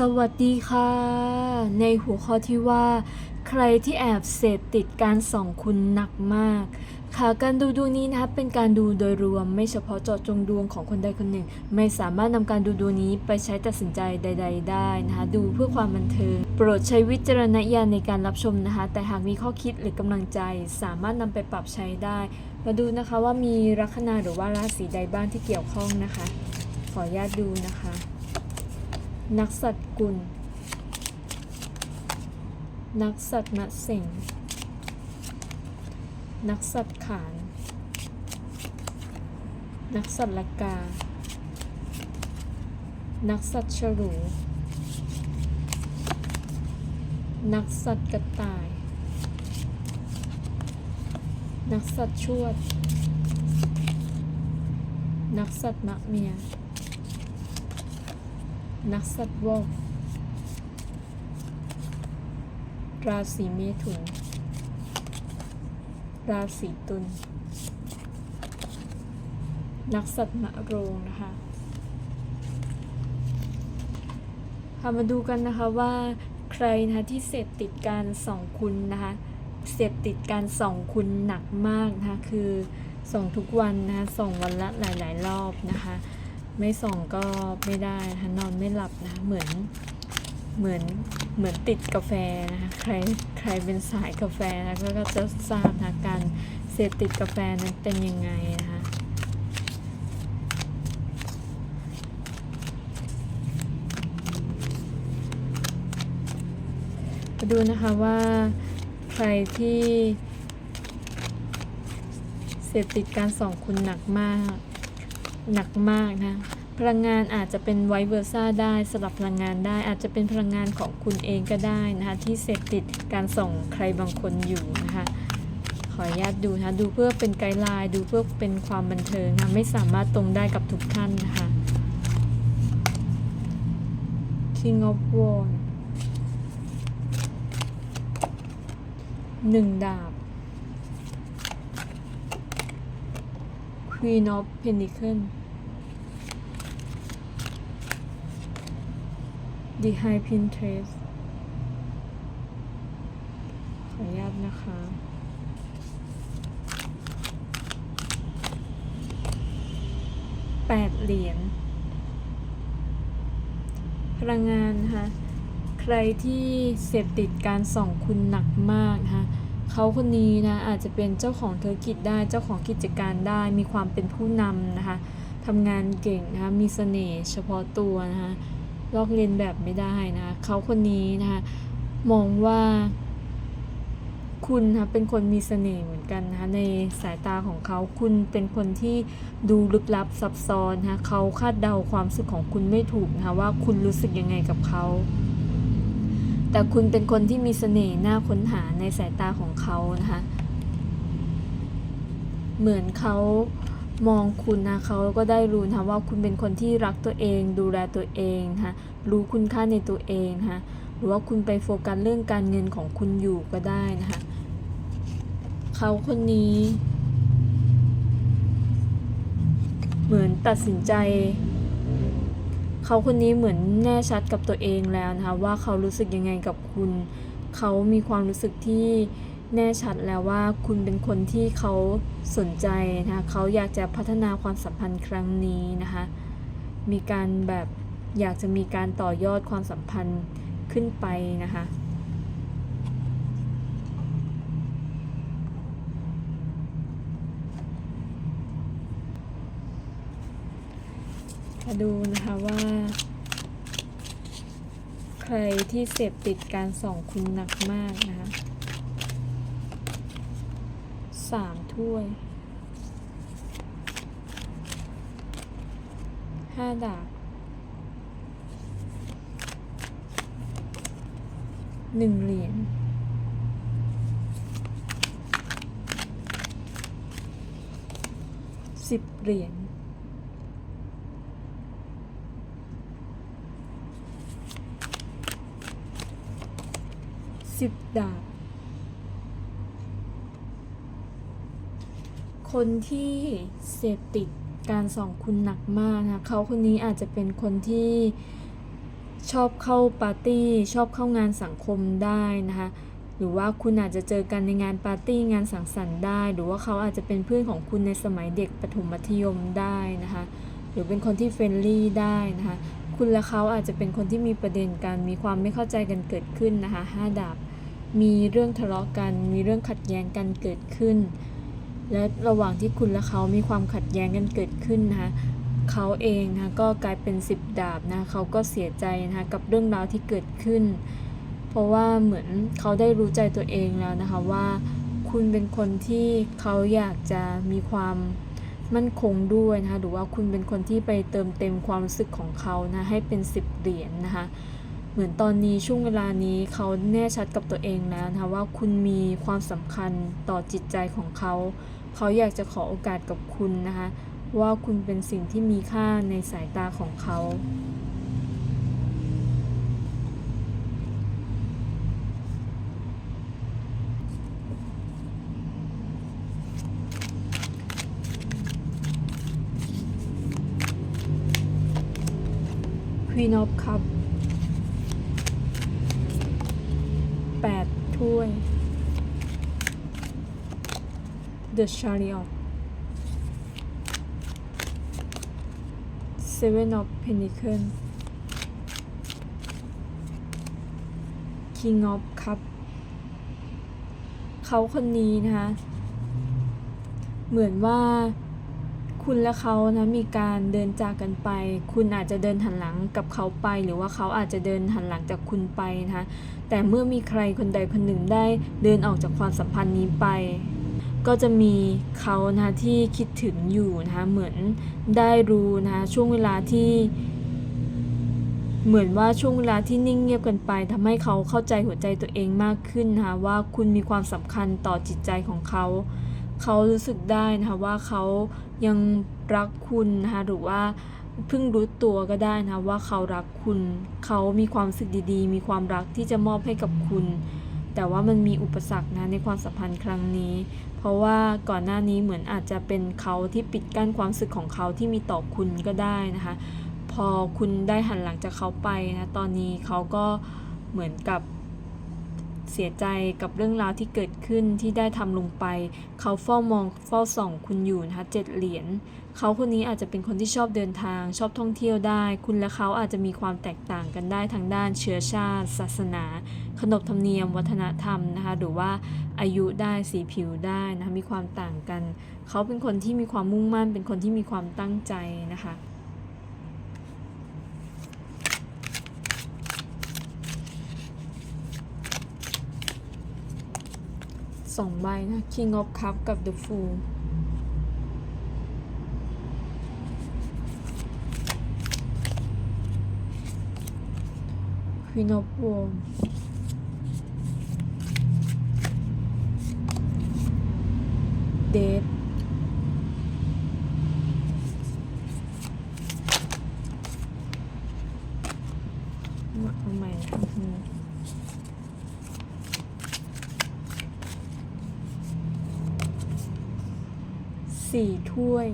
สวัสดีค่ะ ในหัวข้อที่ว่า ใครที่แอบเสพติดการส่องคุณหนักมาก ค่ะการดูดวงนี้นะคะเป็นการดูโดยรวมไม่เฉพาะเจาะจงดวงของคนใดคนหนึ่ง ไม่สามารถนำการดูดวงนี้ไปใช้ตัดสินใจใด ๆ ได้นะคะดูเพื่อความบันเทิง โปรดใช้วิจารณญาณในการรับชมนะคะ แต่หากมีข้อคิดหรือกำลังใจ สามารถนำไปปรับใช้ได้ มาดูนะคะว่ามีลัคนาหรือว่าราศีใดบ้างที่เกี่ยวข้องนะคะ ขออนุญาตดูนะคะ นักสัตว์กุล นักสัตว์มะเสงนักสัตว์ขาน นักสัตว์ละกา นักสัตว์ฉลู นักสัตว์กระต่าย นักสัตว์ชวด นักสัตว์มะเมีย นักสัตว์วอกราศีเมถุน ราศีตุล นักสัตว์มะโรงนะคะค่ะมาดูกันนะคะว่าใครนะคะที่เสพติดการส่องคุณนะคะเสพติดการส่องคุณหนักมากนะคะคือส่องทุกวันนะคะส่องวันละหลาย ๆ รอบนะคะ ไม่ส่องก็ไม่ได้นะคะนอนไม่หลับนะเหมือนเหมือนเหมือนติดกาแฟนะคะใครใครเป็นสายกาแฟนะก็ก็จะทราบนะคะการเสพติดกาแฟนั้นเป็นยังไงนะคะมาดูนะคะว่าใครที่เสพติดการส่องคุณหนักมาก หนักมากนะ พลังงานอาจจะเป็นไวเวอร์ซ่าได้สลับพลังงานได้ อาจจะเป็นพลังงานของคุณเองก็ได้นะคะที่เสพติดการส่งใครบางคนอยู่นะคะขออนุญาตดูนะคะดูเพื่อเป็นไกด์ไลน์ดูเพื่อเป็นความบันเทิงนะไม่สามารถตรงได้กับทุกท่านนะคะ King of w a n d หนึ่งดาบ Queen of Pentacles The High Priestess ขออนุญาตนะคะ แปดเหรียญ พลังงานนะคะใครที่เสพติดการส่องคุณหนักมากนะคะเขาคนนี้นะอาจจะเป็นเจ้าของธุรกิจได้ เจ้าของกิจการได้ มีความเป็นผู้นำนะคะทำงานเก่งนะคะ มีเสน่ห์เฉพาะตัวนะคะ ลอกเลียนแบบไม่ได้นะคะเขาคนนี้นะคะมองว่าคุณนะคะเป็นคนมีเสน่ห์เหมือนกันนะคะในสายตาของเขาคุณเป็นคนที่ดูลึกลับซับซ้อนนะคะเขาคาดเดาความรู้สึกของคุณไม่ถูกนะคะว่าคุณรู้สึกยังไงกับเขา แต่คุณเป็นคนที่มีเสน่ห์น่าค้นหาในสายตาของเขานะคะเหมือนเขา มองคุณนะเขาก็ได้รู้นะคะว่าคุณเป็นคนที่รักตัวเอง ดูแลตัวเองนะคะรู้คุณค่าในตัวเองนะคะหรือว่าคุณไปโฟกัสเรื่องการเงินของคุณอยู่ก็ได้นะคะเขาคนนี้ เหมือนตัดสินใจ เขาคนนี้เหมือนแน่ชัดกับตัวเองแล้วนะคะว่าเขารู้สึกยังไงกับคุณ เขามีความรู้สึกที่ แน่ชัดแล้วว่าคุณเป็นคนที่เขาสนใจนะคะเขาอยากจะพัฒนาความสัมพันธ์ครั้งนี้นะคะมีการแบบอยากจะมีการต่อยอดความสัมพันธ์ขึ้นไปนะคะมาดูนะคะว่า ใครที่เสพติดการส่องคุณหนักมากนะคะามถ้วยห้าดาบหนึ่งเหรียญสิบเหรียญสิบดาบ คนที่เสพติดการส่องคุณหนักมากนะคะเขาคนนี้อาจจะเป็นคนที่ชอบเข้าปาร์ตี้ ชอบเข้างานสังคมได้นะคะหรือว่าคุณอาจจะเจอกันในงานปาร์ตี้งานสังสรรค์ได้ หรือว่าเขาอาจจะเป็นเพื่อนของคุณในสมัยเด็กประถมมัธยมได้นะคะ หรือเป็นคนที่เฟรนลี่ได้นะคะ คุณและเขาอาจจะเป็นคนที่มีประเด็นกันมีความไม่เข้าใจกันเกิดขึ้นนะคะห้าดาบ มีเรื่องทะเลาะกัน มีเรื่องขัดแย้งกันเกิดขึ้น และระหว่างที่คุณและเขามีความขัดแย้งกันเกิดขึ้นนะคะเขาเองนะคะก็กลายเป็นสิบดาบนะเขาก็เสียใจนะคะกับเรื่องราวที่เกิดขึ้น เพราะว่าเหมือนเขาได้รู้ใจตัวเองแล้วนะคะว่าคุณเป็นคนที่เขาอยากจะมีความมั่นคงด้วยนะคะหรือว่าคุณเป็นคนที่ไปเติมเต็มความรู้สึกของเขานะให้เป็นสิบเหรียญนะคะเหมือนตอนนี้ช่วงเวลานี้เขาแน่ชัดกับตัวเองแล้วนะคะว่าคุณมีความสำคัญต่อจิตใจของเขา เขาอยากจะขอโอกาสกับคุณนะคะ ว่าคุณเป็นสิ่งที่มีค่าในสายตาของเขา Queen of Cup แปดถ้วย The Chariot Seven of Pentacles King of Cup เขาคนนี้นะคะ เหมือนว่าคุณและเขานะมีการเดินจากกันไป คุณอาจจะเดินหันหลังกับเขาไป หรือว่าเขาอาจจะเดินหันหลังจากคุณไปนะคะแต่เมื่อมีใครคนใดคนหนึ่งได้เดินออกจากความสัมพันธ์นี้ไป ก็จะมีเขานะคะที่คิดถึงอยู่นะคะเหมือนได้รู้นะคะช่วงเวลาที่เหมือนว่าช่วงเวลาที่นิ่งเงียบกันไปทำให้เขาเข้าใจหัวใจตัวเองมากขึ้นนะคะว่าคุณมีความสำคัญต่อจิตใจของเขา เขารู้สึกได้นะคะว่าเขายังรักคุณนะคะหรือว่าเพิ่งรู้ตัวก็ได้นะว่าเขารักคุณ เขามีความสึกดีๆ มีความรักที่จะมอบให้กับคุณ แต่ว่ามันมีอุปสรรคนะในความสัมพันธ์ครั้งนี้ เพราะว่าก่อนหน้านี้เหมือนอาจจะเป็นเขาที่ปิดกั้นความรู้สึกของเขาที่มีต่อคุณก็ได้นะคะ พอคุณได้หันหลังจากเขาไปนะ ตอนนี้เขาก็เหมือนกับ เสียใจกับเรื่องราวที่เกิดขึ้นที่ได้ทำลงไป เขาเฝ้ามองเฝ้าส่องคุณอยู่นะคะเจ็ดเหรียญเขาคนนี้อาจจะเป็นคนที่ชอบเดินทาง ชอบท่องเที่ยวได้ คุณและเขาอาจจะมีความแตกต่างกันได้ทางด้านเชื้อชาติ ศาสนา ขนบธรรมเนียม วัฒนธรรมนะคะหรือว่าอายุได้สีผิวได้นะคะมีความต่างกัน เขาเป็นคนที่มีความมุ่งมั่น เป็นคนที่มีความตั้งใจนะคะ สองใบนะ King of Cup กับ The Fool Queen of Wands ดทมาทำไมนะอืม สี่ถ้วย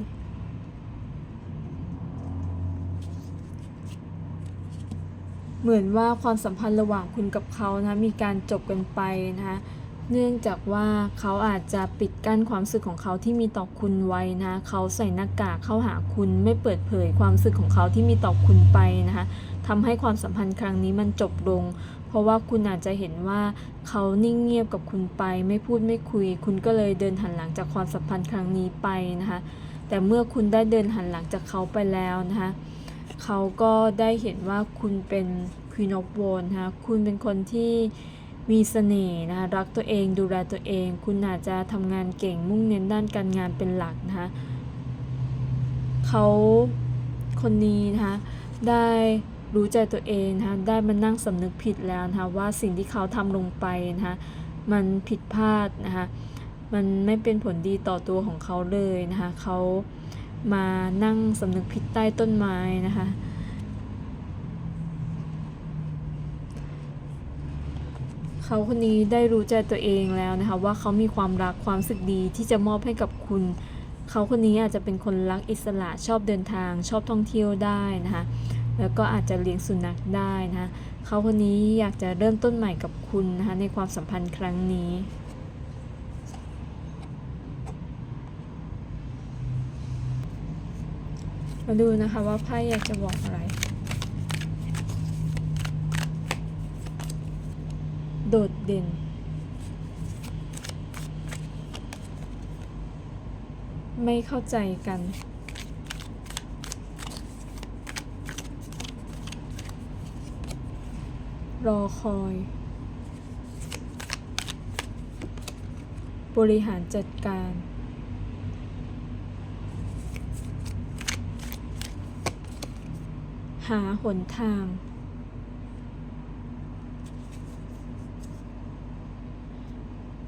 เห มือนว่าความสัมพันธ์ระหว่างคุณกับเขานะมีการจบกันไปนะคะเนื่องจากว่าเขาอาจจะปิดกั้นความรู้สึกของเขาที่มีต่อคุณไว้นะเขาใส่หน้ากากเข้าหาคุณไม่เปิดเผยความรู้สึกของเขาที่มีต่อคุณไปนะคะทำให้ความสัมพันธ์ครั้งนี้มันจบลง เพราะว่าคุณอาจจะเห็นว่าเขานิ่งเงียบกับคุณไป ไม่พูดไม่คุย คุณก็เลยเดินหันหลังจากความสัมพันธ์ครั้งนี้ไปนะคะแต่เมื่อคุณได้เดินหันหลังจากเขาไปแล้วนะคะเขาก็ได้เห็นว่าคุณเป็น Queen of w a n d นะคะคุณเป็นคนที่มีเสน่ห์นะคะรักตัวเองดูแลตัวเอง คุณอาจจะทำงานเก่งมุ่งเน้นด้านการงานเป็นหลักนะคะเขาคนนี้นะคะได้รู้ใจตัวเองนะคะได้มานั่งสำนึกผิดแล้วนะคะว่าสิ่งที่เขาทำลงไปนะคะมันผิดพลาดนะคะมันไม่เป็นผลดีต่อตัวของเขาเลยนะคะเขามานั่งสำนึกผิดใต้ต้นไม้นะคะ เขาคนนี้ได้รู้ใจตัวเองแล้วนะคะว่าเขามีความรักความสึกดีที่จะมอบให้กับคุณ เขาคนนี้อาจจะเป็นคนรักอิสระชอบเดินทาง ชอบท่องเที่ยวได้นะคะแแล้วก็อาจจะเลี้ยงสุนัขได้นะคะเขาคนนี้อยากจะเริ่มต้นใหม่กับคุณนะคะในความสัมพันธ์ครั้งนี้มาดูนะคะว่าไพ่อยากจะบอกอะไร โดดเด่น ไม่เข้าใจกัน รอคอย บริหารจัดการ หาหนทาง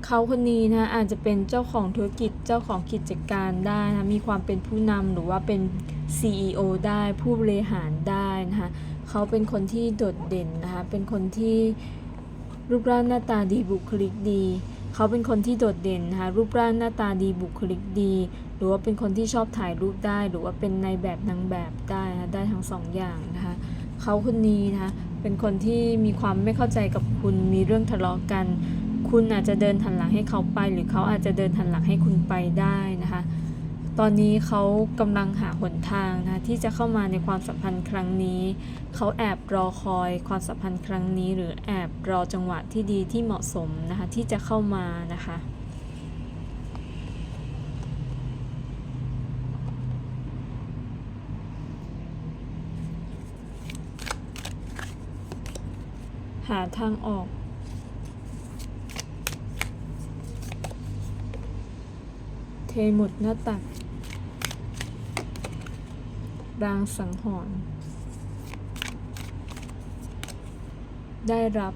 เขาคนนี้นะอาจจะเป็นเจ้าของธุรกิจเจ้าของกิจการได้นะมีความเป็นผู้นำหรือว่าเป็น CEO ได้ผู้บริหารได้นะคะเขาเป็นคนที่โดดเด่นนะคะเป็นคนที่รูปร่างหน้าตาดีบุคลิกดี เขาเป็นคนที่โดดเด่นนะคะรูปร่างหน้าตาดีบุคลิกดี หรือว่าเป็นคนที่ชอบถ่ายรูปได้ หรือว่าเป็นในแบบนางแบบได้นะได้ทั้งสองอย่างนะคะเขาคนนี้นะคะเป็นคนที่มีความไม่เข้าใจกับคุณมีเรื่องทะเลาะกัน คุณอาจจะเดินหันหลังให้เขาไป หรือเขาอาจจะเดินหันหลังให้คุณไปได้นะคะ ตอนนี้เขากำลังหาหนทางนะที่จะเข้ามาในความสัมพันธ์ครั้งนี้ เขาแอบรอคอยความสัมพันธ์ครั้งนี้ หรือแอบรอจังหวะที่ดีที่เหมาะสมนะคะที่จะเข้ามานะคะหาทางออก เทหมดหน้าตักรางสังหรณ์ได้รับ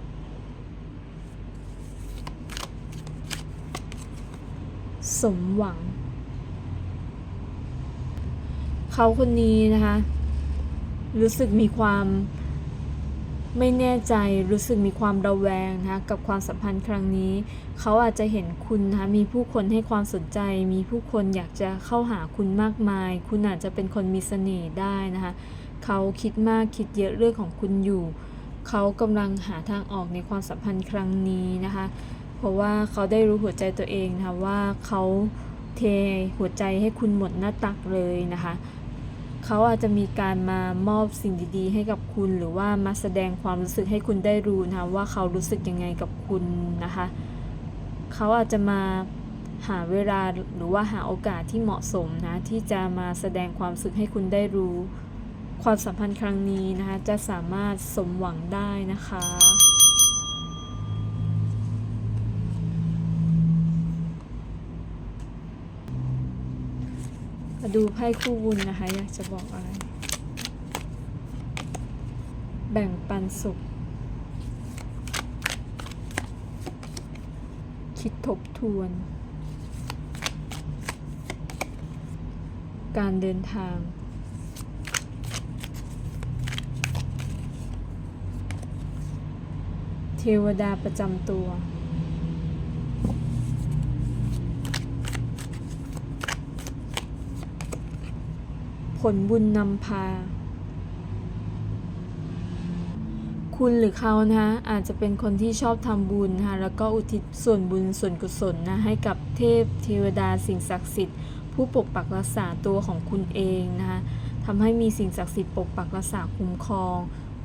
สมหวัง เขาคนนี้นะคะ รู้สึกมีความ ไม่แน่ใจรู้สึกมีความระแวงนะคะกับความสัมพันธ์ครั้งนี้ เขาอาจจะเห็นคุณนะคะมีผู้คนให้ความสนใจ มีผู้คนอยากจะเข้าหาคุณมากมาย คุณอาจจะเป็นคนมีเสน่ห์ได้นะคะเขาคิดมากคิดเยอะเรื่องของคุณอยู่ เขากำลังหาทางออกในความสัมพันธ์ครั้งนี้นะคะ เพราะว่าเขาได้รู้หัวใจตัวเองนะคะว่าเขาเทหัวใจให้คุณหมดหน้าตักเลยนะคะ เขาอาจจะมีการมามอบสิ่งดีๆ ให้กับคุณหรือว่ามาแสดงความรู้สึกให้คุณได้รู้นะคะว่าเขารู้สึกยังไงกับคุณนะคะ เขาอาจจะมาหาเวลาหรือว่าหาโอกาสที่เหมาะสมนะที่จะมาแสดงความรู้สึกให้คุณได้รู้ ความสัมพันธ์ครั้งนี้นะคะจะสามารถสมหวังได้นะคะ มาดูไพ่คู่บุญนะคะ อยากจะบอกอะไร แบ่งปันสุข คิดทบทวน การเดินทาง เทวดาประจำตัว ผลบุญนำพา คุณหรือเขานะคะอาจจะเป็นคนที่ชอบทำบุญนะแล้วก็อุทิศส่วนบุญส่วนกุศลนะให้กับเทพเทวดาสิ่งศักดิ์สิทธิ์ ผู้ปกปักรักษาตัวของคุณเองนะคะทำให้มีสิ่งศักดิ์สิทธิ์ปกปักรักษาคุ้มครอง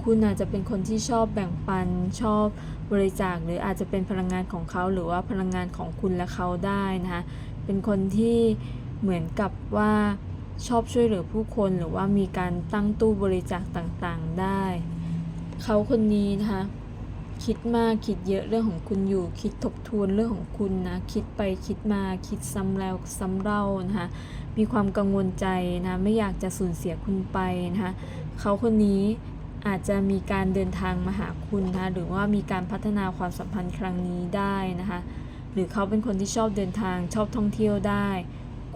คุณอาจจะเป็นคนที่ชอบแบ่งปันชอบบริจาคหรืออาจจะเป็นพลังงานของเขาหรือว่าพลังงานของคุณและเขาได้นะคะเป็นคนที่เหมือนกับว่า ชอบช่วยเหลือผู้คนหรือว่ามีการตั้งตู้บริจาคต่างๆได้ เขาคนนี้นะคะคิดมากคิดเยอะเรื่องของคุณอยู่ คิดทบทวนเรื่องของคุณนะ คิดไปคิดมาคิดซ้ำแล้วซ้ำเล่านะคะมีความกังวลใจนะไม่อยากจะสูญเสียคุณไปนะคะเขาคนนี้อาจจะมีการเดินทางมาหาคุณนะคะหรือว่ามีการพัฒนาความสัมพันธ์ครั้งนี้ได้นะคะหรือเขาเป็นคนที่ชอบเดินทางชอบท่องเที่ยวได้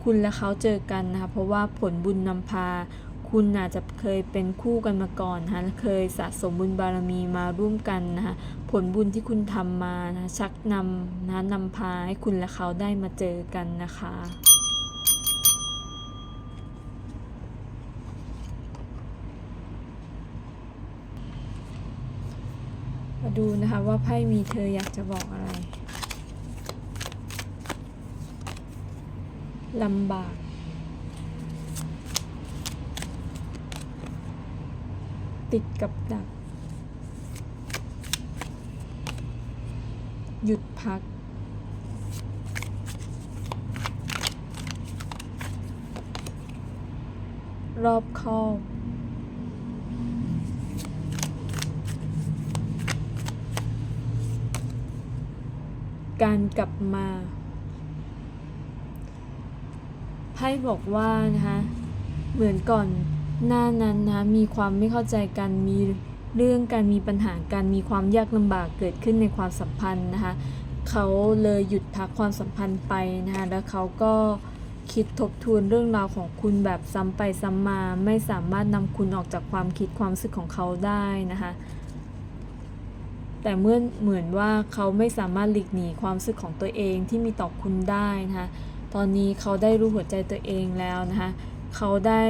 คุณและเขาเจอกันนะคะเพราะว่าผลบุญนำพา คุณอาจจะเคยเป็นคู่กันมาก่อนนะคะเคยสะสมบุญบารมีมาร่วมกันนะคะผลบุญที่คุณทำมานะชักนำนะนำพาให้คุณและเขาได้มาเจอกันนะคะมาดูนะคะว่าไพ่มีเธออยากจะบอกอะไร ลำบาก ติดกับดัก หยุดพัก รอบคอบการกลับมา ไพ่บอกว่านะคะเหมือนก่อนหน้านั้นนะคะมีความไม่เข้าใจกันมีเรื่องการมีปัญหากันมีความยากลำบากเกิดขึ้นในความสัมพันธ์นะคะเขาเลยหยุดพักความสัมพันธ์ไปนะคะแล้วเขาก็คิดทบทวนเรื่องราวของคุณแบบซ้ำไปซ้ำมาไม่สามารถนำคุณออกจากความคิดความรู้สึกของเขาได้นะคะแต่เมื่อเหมือนว่าเขาไม่สามารถหลีกหนีความรู้สึกของตัวเองที่มีต่อคุณได้นะคะ ตอนนี้เขาได้รู้หัวใจตัวเองแล้วนะคะเขาได้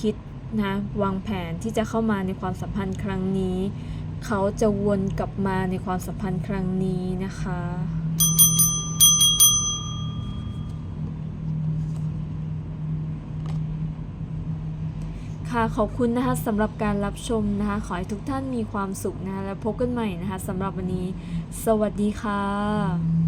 คิดนะวางแผนที่จะเข้ามาในความสัมพันธ์ครั้งนี้ เขาจะวนกลับมาในความสัมพันธ์ครั้งนี้นะคะค่ะขอบคุณนะคะสำหรับการรับชมนะคะ ขอให้ทุกท่านมีความสุขนะคะแล้วพบกันใหม่นะคะสำหรับวันนี้ สวัสดีค่ะ